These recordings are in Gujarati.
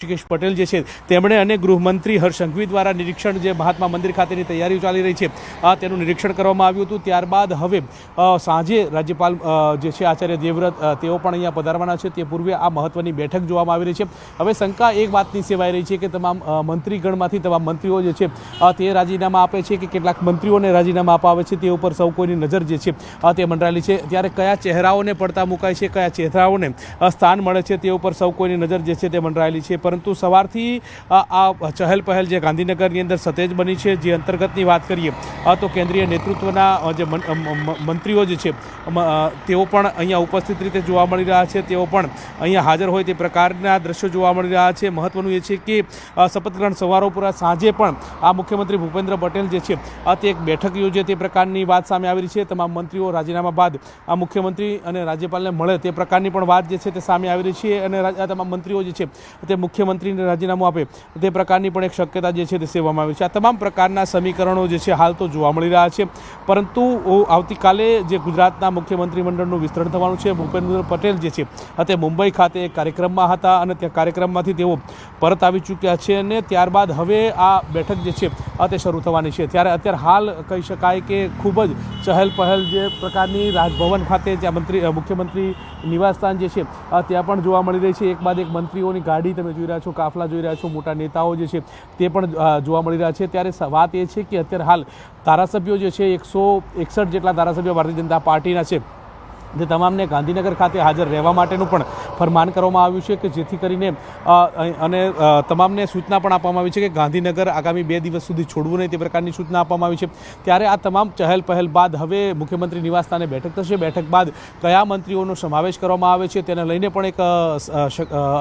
ઋષિકેશ પટેલ જે છે, તેમણે અને ગૃહમંત્રી હર્ષ સંઘવી દ્વારા નિરીક્ષણ જે મહાત્મા મંદિર ખાતેની તૈયારીઓ ચાલી રહી છે, આ તેનું નિરીક્ષણ કરવામાં આવ્યું હતું. ત્યારબાદ હવે સાંજે રાજ્યપાલ જે છે આચાર્ય દેવવ્રત તેઓ પણ અહીંયા પધારવાના છે. તે પૂર્વે આ મહત્વની બેઠક જોવામાં આવી રહી છે. હવે શંકા એક વાતની સેવાઈ રહી છે કે તમામ મંત્રીગણમાંથી તમામ મંત્રીઓ જે છે તે રાજીનામા આપે છે કે કેટલાક મંત્રીઓને રાજીનામા અપાવે છે તે ઉપર સૌ કોઈની નજર જે છે તે મંડરાયેલી છે. ત્યારે કયા ચહેરાઓને પડતા મુકાય છે, કયા ચહેરાઓને સ્થાન મળે છે તે ઉપર સૌ કોઈની નજર જે છે તે મંડરાયેલી છે. પરંતુ સવારથી આ ચહલ પહેલ જે ગાંધીનગરની અંદર સતેજ બની છે, જે અંતર્ગતની વાત કરીએ તો કેન્દ્રીય નેતૃત્વના જે મંત્રીઓ જે છે તેઓ પણ અહીંયા ઉપસ્થિત રીતે જોવા મળી રહ્યા છે, તેઓ પણ અહીંયા હાજર હોય તે પ્રકારના દ્રશ્યો જોવા મળી રહ્યા છે. મહત્વનું એ છે કે શપથ ગ્રહણ સમારોહ સાંજે પણ આ મુખ્યમંત્રી ભૂપેન્દ્ર પટેલ જે છે તે એક બેઠક યોજે તે પ્રકારની વાત સામે આવી રહી છે. તમામ મંત્રીઓ રાજીનામા બાદ આ મુખ્યમંત્રી અને રાજ્યપાલને મળે તે પ્રકારની પણ વાત જે છે તે સામે આવી રહી છે અને આ તમામ મંત્રીઓ જે છે તે મુખ્યમંત્રીને રાજીનામું આપે, તે પ્રકારની પણ એક શક્યતા જે છે તે સેવામાં આવી છે. આ તમામ પ્રકારના સમીકરણો જે છે હાલ તો જોવા મળી રહ્યા છે. પરંતુ આવતીકાલે જે ગુજરાતના મુખ્યમંત્રી મંડળનું વિસ્તરણ થવાનું છે, ભૂપેન્દ્ર પટેલ જે છે તે મુંબઈ ખાતે એક કાર્યક્રમમાં હતા અને તે કાર્યક્રમમાંથી તેઓ પરત આવી ચૂક્યા છે અને ત્યારબાદ હવે આ બેઠક જે છે તે શરૂ થવાની છે. ત્યારે અત્યારે હાલ કહી શકાય કે ખૂબ જ ચહેલ પહેલ જે પ્રકારની રાજભવન ખાતે જ્યાં મંત્રી મુખ્યમંત્રી નિવાસસ્થાન જે છે ત્યાં પણ જોવા મળી રહી છે. એક બાદ એક મંત્રીઓની ગાડી તમે જોઈ રહ્યા છો, કાફલા જોઈ રહ્યા છો, મોટા નેતાઓ જે છે તે પણ જોવા મળી રહ્યા છે. ત્યારે વાત એ છે કે અત્યારે હાલ ધારાસભ્યો જે છે, એકસો એકસઠ જેટલા ધારાસભ્યો ભારતીય જનતા પાર્ટીના છે. તે તમામને ગાંધીનગર ખાતે હાજર રહેવા માટેનું પણ ફરમાન કરવામાં આવ્યું છે કે જેથી કરીને અને તમામને સૂચના પણ આપવામાં આવી છે કે ગાંધીનગર આગામી બે દિવસ સુધી છોડવું નહીં તે પ્રકારની સૂચના આપવામાં આવી છે. ત્યારે આ તમામ ચહેલ પહેલ બાદ હવે મુખ્યમંત્રી નિવાસસ્થાને બેઠક થશે. બેઠક બાદ કયા મંત્રીઓનો સમાવેશ કરવામાં આવે છે તેને લઈને પણ એક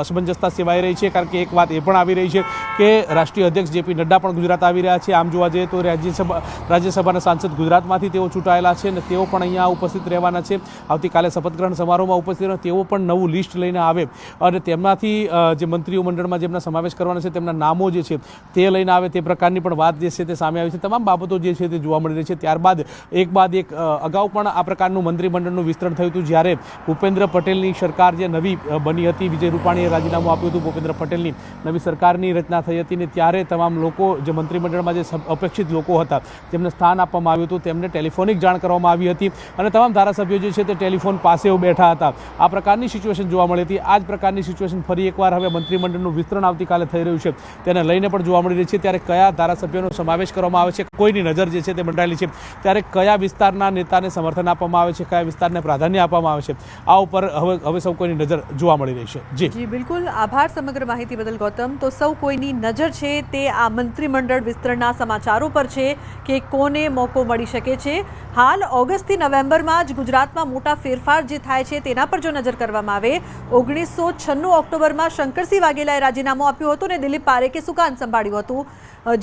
અસમંજસતા સેવાઈ રહી છે. કારણ કે એક વાત એ પણ આવી રહી છે કે રાષ્ટ્રીય અધ્યક્ષ જેપી નડ્ડા પણ ગુજરાત આવી રહ્યા છે. આમ જોવા જઈએ તો રાજ્યસભા, રાજ્યસભાના સાંસદ ગુજરાતમાંથી તેઓ ચૂંટાયેલા છે અને તેઓ પણ અહીંયા ઉપસ્થિત રહેવાના છે. આવતીકાલે શપથગ્રહણ સમારોહમાં ઉપસ્થિત રહેવાના તેઓ પણ નવું લિસ્ટ લઈને આવે. અને તેમનાથી જે મંત્રીઓ મંડળમાં જેમના સમાવેશ કરવાના છે, તેમના નામો જે છે, તે લઈને આવે, તે પ્રકારની પણ વાત જે છે તે સામે આવી છે. તમામ બાબતો જે છે તે જોવા મળી રહી છે. ત્યારબાદ એક બાદ એક અગાઉ પણ આ પ્રકારનું મંત્રીમંડળનું વિસ્તરણ થયું હતું, જ્યારે ભૂપેન્દ્ર પટેલની સરકાર જે નવી બની હતી, વિજય રૂપાણીએ રાજીનામું આપ્યું હતું ભૂપેન્દ્ર પટેલની, નવી સરકારની રચના થઈ હતી ને ત્યારે તમામ લોકો, જે મંત્રીમંડળમાં જે અપેક્ષિત લોકો હતા, તેમને સ્થાન આપવામાં આવ્યું હતું, તેમને ટેલિફોનિક જાણ કરવામાં આવી હતી. અને તમામ ધારાસભ્યો જે છે તે ટેલિફોન પાસે બેઠા હતા. આ પ્રકારની સિચ્યુએશન જોવા મળી હતી. આ જ પ્રકારની સિચ્યુએશન ફરી એકવાર હવે મંત્રીમંડળનું વિસ્તરણ આવતીકાલે થઈ રહ્યું છે. તેને લઈને પણ જોવા મળી રહી છે ત્યારે કયા ધારાસભ્યોનો સમાવેશ કરવામાં આવે છે, કોઈની નજર જે છે તે મંડાયેલી છે, ત્યારે કયા વિસ્તારના નેતાને સમર્થન આપવામાં આવે છે, કયા વિસ્તારને પ્રાધાન્ય આપવામાં આવે છે, આ ઉપર હવે હવે સૌ કોઈની નજર જોવા મળી રહી છે. જી. જી, બિલકુલ. આભાર સમગ્ર માહિતી બદલ ગૌતમ. તો સૌ કોઈની નજર છે તે આ મંત્રીમંડળ વિસ્તરણના સમાચારો પર છે કે કોને મોકો મળી શકે છે. હાલ ઓગસ્ટથી નવેમ્બરમાં જ ગુજરાતમાં મોટા ફેરફાર જે થાય છે તેના પર જો નજર કરવામાં આવે, ઓગણીસો છન્નું ઓક્ટોબરમાં શંકરસિંહ વાઘેલાએ રાજીનામું આપ્યું હતું અને દિલીપ પારેખે સુકાન સંભાળ્યું હતું.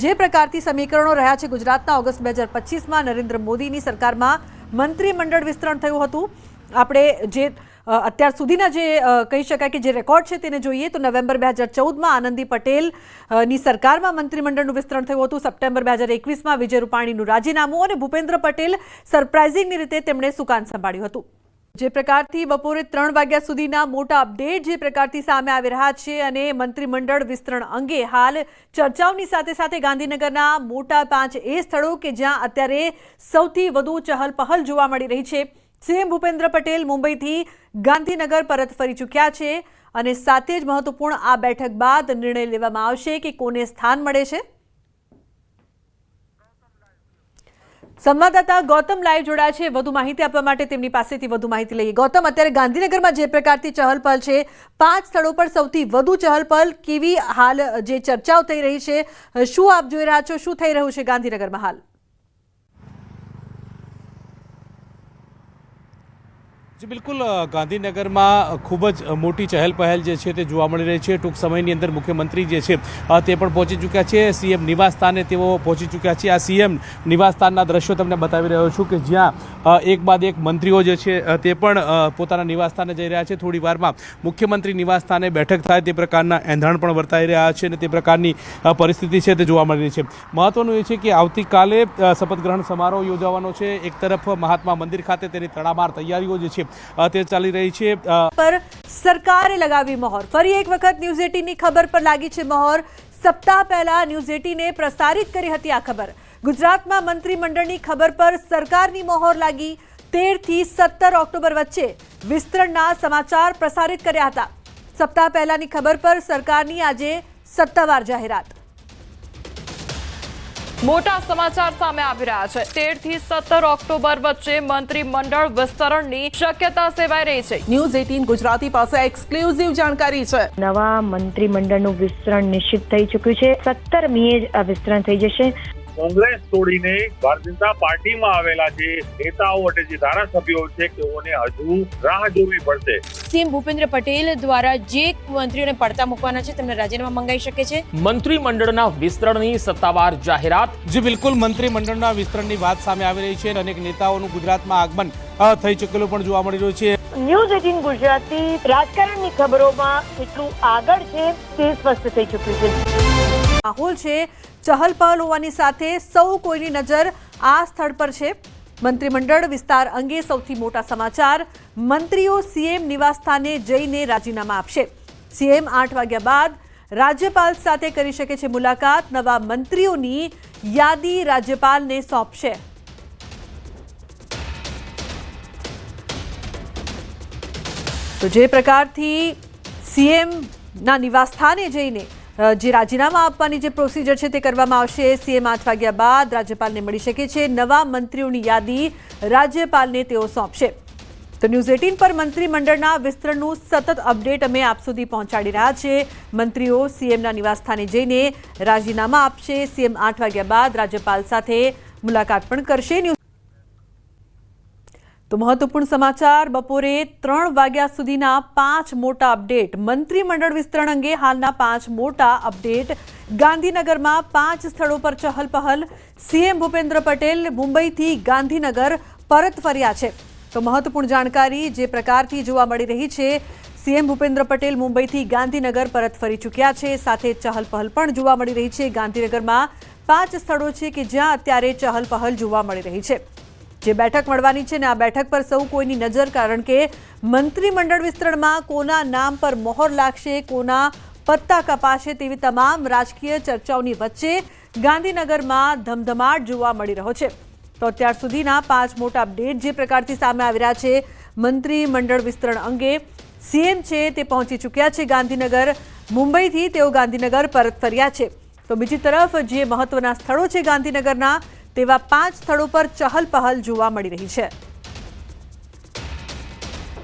જે પ્રકારથી સમીકરણો રહ્યા છે ગુજરાતના ઓગસ્ટ બે હજાર પચીસમાં, નરેન્દ્ર મોદીની સરકારમાં મંત્રીમંડળ વિસ્તરણ થયું હતું. આપણે જે અત્યાર સુધીના જે કહી શકાય કે જે રેકોર્ડ છે તેને જોઈએ તો નવેમ્બર બે હજાર ચૌદમાં આનંદી પટેલની સરકારમાં મંત્રીમંડળનું વિસ્તરણ થયું હતું. સપ્ટેમ્બર બે હજાર એકવીસમાં વિજય રૂપાણીનું રાજીનામું અને ભૂપેન્દ્ર પટેલ સરપ્રાઇઝિંગની રીતે તેમણે સુકાન સંભાળ્યું હતું. જે પ્રકારથી બપોરે ત્રણ વાગ્યા સુધીના મોટા અપડેટ જે પ્રકારથી સામે આવી રહ્યા છે અને મંત્રીમંડળ વિસ્તરણ અંગે હાલ ચર્ચાઓની સાથે સાથે ગાંધીનગરના મોટા પાંચ એ સ્થળો કે જ્યાં અત્યારે સૌથી વધુ ચહલપહલ જોવા મળી રહી છે. સીએમ ભૂપેન્દ્ર પટેલ મુંબઈથી ગાંધીનગર પરત ફરી ચૂક્યા છે અને સાથે જ મહત્વપૂર્ણ આ બેઠક બાદ નિર્ણય લેવામાં આવશે કે કોને સ્થાન મળે છે. સંવાદદાતા ગૌતમ લાઈવ જોડાયા છે. વધુ માહિતી આપવા માટે તેમની પાસેથી વધુ માહિતી લઈએ. ગૌતમ, અત્યારે ગાંધીનગરમાં જે પ્રકારથી ચહલપહલ છે, પાંચ સ્થળો પર સૌથી વધુ ચહલપહલ કેવી હાલ જે ચર્ચાઓ થઈ રહી છે, શું આપ જોઈ રહ્યા છો? શું થઈ રહ્યું છે ગાંધીનગરમાં હાલ? જી, બિલકુલ ગાંધીનગરમાં ખૂબ જ મોટી ચહેલ પહેલ જે છે તે જોવા મળી રહી છે. ટૂંક સમયની અંદર મુખ્યમંત્રી જે છે તે પણ પહોંચી ચૂક્યા છે. સીએમ નિવાસસ્થાને તેઓ પહોંચી ચૂક્યા છે. આ સીએમ નિવાસસ્થાનના દ્રશ્યો તમને બતાવી રહ્યો છું કે જ્યાં એક બાદ એક મંત્રીઓ જે છે તે પણ પોતાના નિવાસસ્થાને જઈ રહ્યા છે. થોડી વારમાં મુખ્યમંત્રી નિવાસસ્થાને બેઠક થાય તે પ્રકારના એંધાણ પણ વર્તાઈ રહ્યા છે અને તે પ્રકારની પરિસ્થિતિ છે તે જોવા મળી રહી છે. મહત્વનું એ છે કે આવતીકાલે શપથ ગ્રહણ સમારોહ યોજાવાનો છે. એક તરફ મહાત્મા મંદિર ખાતે તેની તડામાર તૈયારીઓ જે છે તે ચાલી રહી છે. પર સરકારે લગાવી મહોર. ફરી એક વખત ન્યૂઝ એટીનની ખબર પર લાગી છે મહોર. સપ્તાહ પહેલા ન્યૂઝ એટીને પ્રસારિત કરી હતી આ ખબર. ગુજરાતમાં મંત્રીમંડળની ખબર પર સરકારની મહોર લાગી તેરથી સત્તર ઓક્ટોબર વચ્ચે વિસ્તરણના સમાચાર પ્રસારિત કર્યા હતા. સપ્તાહ પહેલાની ખબર પર સરકારની આજે સત્તાવાર જાહેરાત. મોટા સમાચાર સામે આવી રહ્યા છે. તેરથી સત્તર ઓક્ટોબર વચ્ચે મંત્રીમંડળ વિસ્તરણની શક્યતા સેવાઈ રહી છે. ન્યૂઝ એટીન ગુજરાતી પાસે એક્સક્લુઝિવ જાણકારી છે. નવા મંત્રીમંડળનું વિસ્તરણ નિશ્ચિત થઈ ચુક્યું છે. સત્તર મીએ જ આ વિસ્તરણ થઈ જશે. કોંગ્રેસ છોડીને ભારતીય જનતા પાર્ટીમાં આવેલા જે નેતાઓ અને જે ધારાસભ્યો છે તેઓને હજુ રાહ જોવી પડશે. સીએમ ભૂપેન્દ્ર પટેલ દ્વારા જે મંત્રીઓને પડતા મૂકવાના છે તેમને રાજીનામા મંગાઈ શકે છે? મંત્રીમંડળના વિસ્તરણની સત્તાવાર જાહેરાત. જે બિલકુલ મંત્રીમંડળના વિસ્તરણની વાત સામે આવી રહી છે અને અનેક નેતાઓનું ગુજરાતમાં આગમન થઈ ચૂકેલું પણ જોવા મળી રહ્યું છે. ન્યૂઝ એટીન ગુજરાતી રાજકારણની ખબરોમાં એટલું આગળ છે તે સ્પષ્ટ થઈ ચૂક્યું છે. માહોલ છે. ચહલ પહલ હોવાની સાથે સૌ કોઈની નજર આ સ્થળ પર છે. મંત્રીમંડળ વિસ્તાર અંગે સૌથી મોટા સમાચાર મંત્રીઓ સીએમ નિવાસસ્થાને જઈને રાજીનામા આપશે. સીએમ આઠ વાગ્યા બાદ રાજ્યપાલ સાથે કરી શકે છે મુલાકાત. નવા મંત્રીઓની યાદી રાજ્યપાલને સોંપશે. તો જે પ્રકારથી સીએમના નિવાસસ્થાને જઈને જે રાજીનામા આપવાની જે પ્રોસિજર છે તે કરવામાં આવશે. સીએમ આઠ વાગ્યા બાદ રાજ્યપાલને મળી શકે છે. નવા મંત્રીઓની યાદી રાજ્યપાલને તેઓ સોંપશે. તો ન્યૂઝ એટીન પર મંત્રીમંડળના વિસ્તરણનું સતત અપડેટ અમે આપ સુધી પહોંચાડી રહ્યા છે. મંત્રીઓ સીએમના નિવાસસ્થાને જઈને રાજીનામા આપશે. સીએમ આઠ વાગ્યા બાદ રાજ્યપાલ સાથે મુલાકાત પણ કરશે. તો મહત્વપૂર્ણ સમાચાર, બપોરે ત્રણ વાગ્યા સુધીના પાંચ મોટા અપડેટ. મંત્રીમંડળ વિસ્તરણ અંગે હાલના પાંચ મોટા અપડેટ. ગાંધીનગરમાં પાંચ સ્થળો પર ચહલ પહલ સીએમ ભૂપેન્દ્ર પટેલ મુંબઈથી ગાંધીનગર પરત ફર્યા છે. તો મહત્વપૂર્ણ જાણકારી જે પ્રકારથી જોવા મળી રહી છે, સીએમ ભૂપેન્દ્ર પટેલ મુંબઈથી ગાંધીનગર પરત ફરી ચૂક્યા છે. સાથે ચહલ પહલ પણ જોવા મળી રહી છે. ગાંધીનગરમાં પાંચ સ્થળો છે કે જ્યાં અત્યારે ચહલ પહલ જોવા મળી રહી છે. જે બેઠક મળવાની છે ને આ બેઠક પર સૌ કોઈની નજર, કારણ કે મંત્રીમંડળ વિસ્તરણમાં કોના નામ પર મોહર લાગશે, કોના પત્તા કપાશે તેવી તમામ રાજકીય ચર્ચાઓની વચ્ચે ગાંધીનગરમાં ધમધમાટ જોવા મળી રહ્યો છે. તો અત્યાર સુધીના પાંચ મોટા અપડેટ જે પ્રકારથી સામે આવી રહ્યા છે, મંત્રીમંડળ વિસ્તરણ અંગે સીએમ છે તે પહોંચી ચૂક્યા છે ગાંધીનગર, મુંબઈથી તેઓ ગાંધીનગર પરત ફર્યા છે. તો બીજી તરફ જે મહત્વના સ્થળો છે ગાંધીનગરના તેવા પાંચ સ્થળો પર ચહલ પહલ જોવા મળી રહી છે.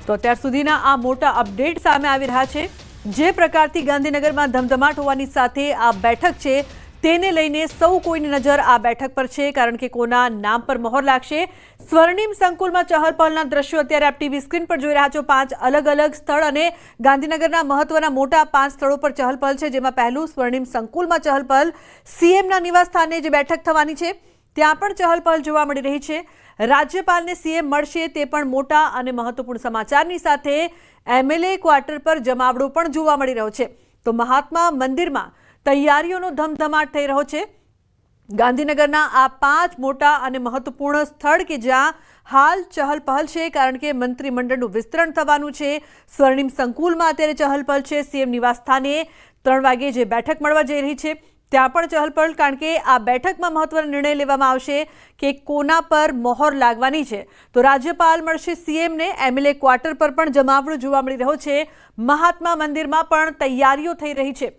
તો અત્યાર સુધીના આ મોટા અપડેટ સામે આવી રહ્યા છે. જે પ્રકારથી ગાંધીનગરમાં ધમધમાટ હોવાની સાથે આ બેઠક છે, તેને લઈને સૌ કોઈની નજર આ બેઠક પર છે, કારણ કે કોના નામ પર મહોર લાગશે. સ્વર્ણિમ સંકુલમાં ચહલપહલના દ્રશ્યો અત્યારે આપ ટીવી સ્ક્રીન પર જોઈ રહ્યા છો. પાંચ અલગ અલગ સ્થળ અને ગાંધીનગરના મહત્વના મોટા પાંચ સ્થળો પર ચહલપહલ છે, જેમાં પહેલું સ્વર્ણિમ સંકુલમાં ચહલપહલ. સીએમના નિવાસ સ્થાને જે બેઠક થવાની છે ત્યાં પણ ચહલ પહલ જોવા મળી રહી છે. રાજ્યપાલને સીએમ મળશે તે પણ મોટા અને મહત્વપૂર્ણ સમાચારની સાથે એમએલએ ક્વાર્ટર પર જમાવડો પણ જોવા મળી રહ્યો છે. તો મહાત્મા મંદિરમાં તૈયારીઓનો ધમધમાટ થઈ રહ્યો છે. ગાંધીનગરના આ પાંચ મોટા અને મહત્વપૂર્ણ સ્થળ કે જ્યાં હાલ ચહલ પહલ છે, કારણ કે મંત્રીમંડળનું વિસ્તરણ થવાનું છે. સ્વર્ણિમ સંકુલમાં અત્યારે ચહલપહલ છે. સીએમ નિવાસ સ્થાને ત્રણ વાગે જે બેઠક મળવા જઈ રહી છે. ત્યાં પણ ચહલપહલ કારણ કે આ બેઠકમાં મહત્વનો નિર્ણય લેવામાં આવશે કે કોના પર મોહર લાગવાની છે. તો રાજ્યપાલ મળશે સીએમને એમએલએ ક્વાર્ટર પર પણ જમાવડું જોવા મળી રહ્યો છે. મહાત્મા મંદિરમાં પણ તૈયારીઓ થઈ રહી છે.